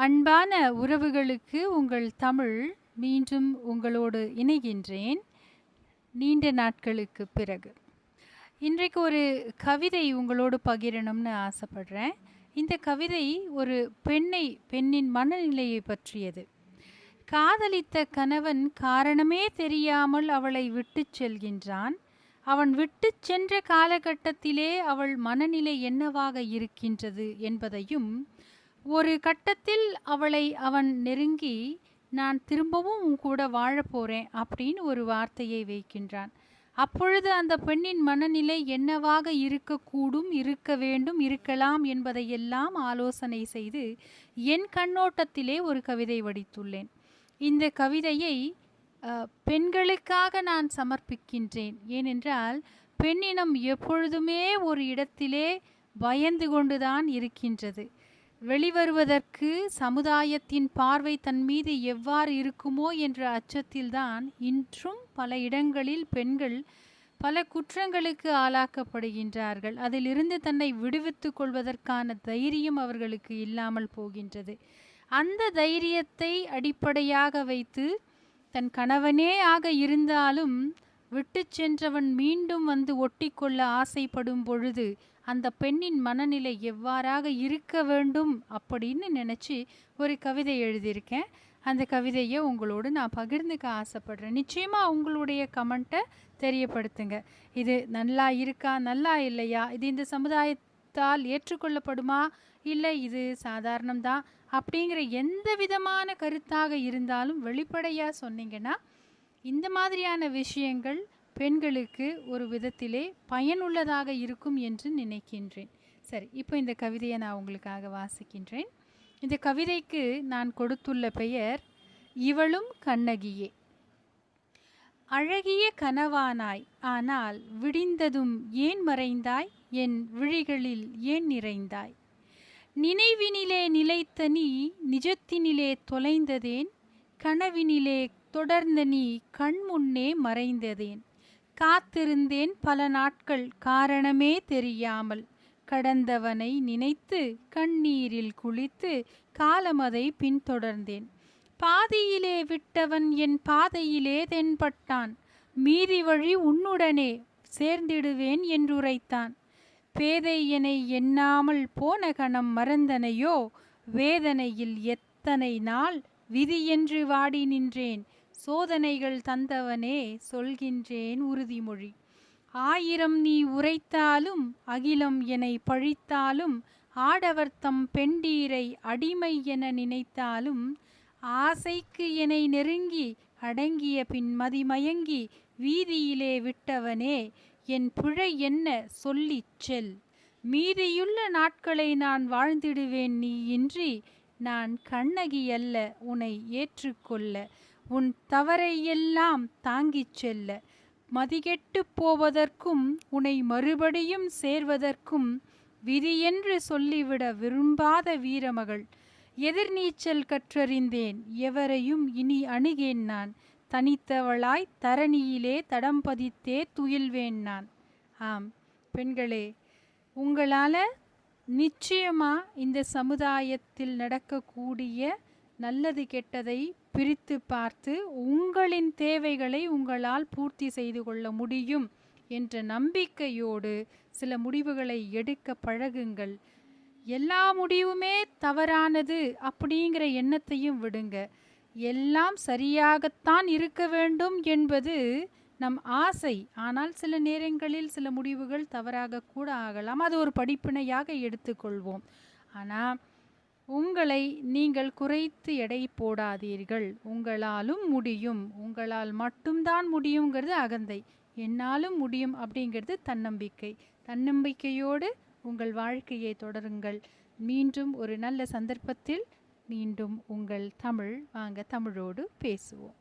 அன்பான உறவுகளுக்கு உங்கள் தமிழ் மீண்டும் உங்களோடு இணைகின்றேன். நீண்ட நாட்களுக்கு பிறகு. இன்றைக்கு ஒரு கவிதை உங்களோடு பகிரணும்னு ஆசைப்படுறேன். இந்த கவிதை ஒரு பெண்ணை பெண்ணின் மனநிலையை பற்றியது. காதலித்த கணவன் காரணமே தெரியாமல் அவளை விட்டுச் செல்கின்றான். அவன் விட்டுச் சென்ற காலகட்டத்திலே அவள் மனநிலை என்னவாக இருக்கின்றது என்பதையும் ஒரு கட்டத்தில் அவளை அவன் நெருங்கி நான் திரும்பவும் உன் கூட வாழப்போறேன் அப்படின்னு ஒரு வார்த்தையை வைக்கின்றான். அப்பொழுது அந்த பெண்ணின் மனநிலை என்னவாக இருக்கக்கூடும் இருக்க வேண்டும் இருக்கலாம் என்பதையெல்லாம் ஆலோசனை செய்து என் கண்ணோட்டத்திலே ஒரு கவிதை வடித்துள்ளேன். இந்த கவிதையை பெண்களுக்காக நான் சமர்ப்பிக்கின்றேன். ஏனென்றால் பெண்ணினம் எப்பொழுதுமே ஒரு இடத்திலே பயந்து கொண்டுதான் இருக்கின்றது. வெளிவருவதற்கு சமுதாயத்தின் பார்வை தன் மீது எவ்வாறு இருக்குமோ என்ற அச்சத்தில்தான் இன்றும் பல இடங்களில் பெண்கள் பல குற்றங்களுக்கு ஆளாக்கப்படுகின்றார்கள். அதிலிருந்து தன்னை விடுவித்துக் கொள்வதற்கான தைரியம் அவர்களுக்கு இல்லாமல் போகின்றது. அந்த தைரியத்தை அடிப்படையாக வைத்து தன் கணவனே ஆக இருந்தாலும் விட்டு சென்றவன் மீண்டும் வந்து ஒட்டிக்கொள்ள ஆசைப்படும் பொழுது அந்த பெண்ணின் மனநிலை எவ்வாறாக இருக்க வேண்டும் அப்படின்னு நினச்சி ஒரு கவிதை எழுதியிருக்கேன். அந்த கவிதையை உங்களோடு நான் பகிர்ந்துக்க ஆசைப்படுறேன். நிச்சயமாக உங்களுடைய கமெண்ட்டை தெரியப்படுத்துங்க. இது நல்லா இருக்கா நல்லா இல்லையா இது இந்த சமுதாயத்தால் ஏற்றுக்கொள்ளப்படுமா இல்லை இது சாதாரணம்தான் அப்படிங்கிற எந்த விதமான கருத்தாக இருந்தாலும் வெளிப்படையாக சொன்னீங்கன்னா இந்த மாதிரியான விஷயங்கள் பெண்களுக்கு ஒரு விதத்திலே பயனுள்ளதாக இருக்கும் என்று நினைக்கின்றேன். சரி இப்போ இந்த கவிதையை நான் உங்களுக்காக வாசிக்கின்றேன். இந்த கவிதைக்கு நான் கொடுத்துள்ள பெயர் இவளும் கண்ணகியே. அழகிய கனவானாய் ஆனால் விடிந்ததும் ஏன் மறைந்தாய்? என் விழிகளில் ஏன் நிறைந்தாய்? நினைவினிலே நிலைத்த நீ நிஜத்தினிலே தொலைந்ததேன்? கனவினிலே தொடர்ந்த நீ கண்முன்னே மறைந்ததேன். காத்திருந்தேன் பல நாட்கள் காரணமே தெரியாமல். கடந்தவனை நினைத்து கண்ணீரில் குளித்து காலமதை பின்தொடர்ந்தேன். பாதியிலே விட்டவன் என் பாதையிலே தென்பட்டான். மீதி வழி உன்னுடனே சேர்ந்திடுவேன் என்றுரைத்தான். பேதையனை எண்ணாமல் போன கணம் மறந்தனையோ? வேதனையில் எத்தனை நாள் விதி என்று வாடி நின்றேன். சோதனைகள் தந்தவனே சொல்கின்றேன் உறுதிமொழி. ஆயிரம் நீ உரைத்தாலும் அகிலம் என்னை பழித்தாலும் ஆடவர்த்தம் பெண்டீரை அடிமை என நினைத்தாலும் ஆசைக்கு என்னை நெருங்கி அடங்கிய பின் மதிமயங்கி வீதியிலே விட்டவனே என் பிழை என்ன சொல்லிச் செல். மீதியுள்ள நாட்களை நான் வாழ்ந்திடுவேன் நீ இன்றி நான் கண்ணகி அல்ல உன்னை ஏற்றுக்கொள்ள. உன் தவறை எல்லாம் தாங்கிச் செல்ல. மதிகெட்டு போவதற்கும் உன்னை மறுபடியும் சேர்வதற்கும் விதியென்று சொல்லிவிட விரும்பாத வீரமகள். எதிர்நீச்சல் கற்றறிந்தேன் எவரையும் இனி அணுகேன் நான். தனித்தவளாய் தரணியிலே தடம் பதித்தே துயில்வேன் நான். ஆம் பெண்களே உங்களால் நிச்சயமா இந்த சமுதாயத்தில் நடக்கக்கூடிய நல்லது கெட்டதை பிரித்து பார்த்து உங்களின் தேவைகளை உங்களால் பூர்த்தி செய்து கொள்ள முடியும் என்ற நம்பிக்கையோடு சில முடிவுகளை எடுக்க பழகுங்கள். எல்லா முடிவுமே தவறானது அப்படிங்கிற எண்ணத்தையும் விடுங்க. எல்லாம் சரியாகத்தான் இருக்க வேண்டும் என்பது நம் ஆசை. ஆனால் சில நேரங்களில் சில முடிவுகள் தவறாக கூட ஆகலாம். அது ஒரு படிப்பினையாக எடுத்துக்கொள்வோம். ஆனால் உங்களை நீங்கள் குறைத்து எடை போடாதீர்கள். உங்களாலும் முடியும். உங்களால் மட்டும்தான் முடியுங்கிறது அகந்தை. என்னாலும் முடியும் அப்படிங்கிறது தன்னம்பிக்கை. தன்னம்பிக்கையோடு உங்கள் வாழ்க்கையை தொடருங்கள். மீண்டும் ஒரு நல்ல சந்தர்ப்பத்தில் மீண்டும் உங்கள் தமிழ் வாங்க தமிழோடு பேசுவோம்.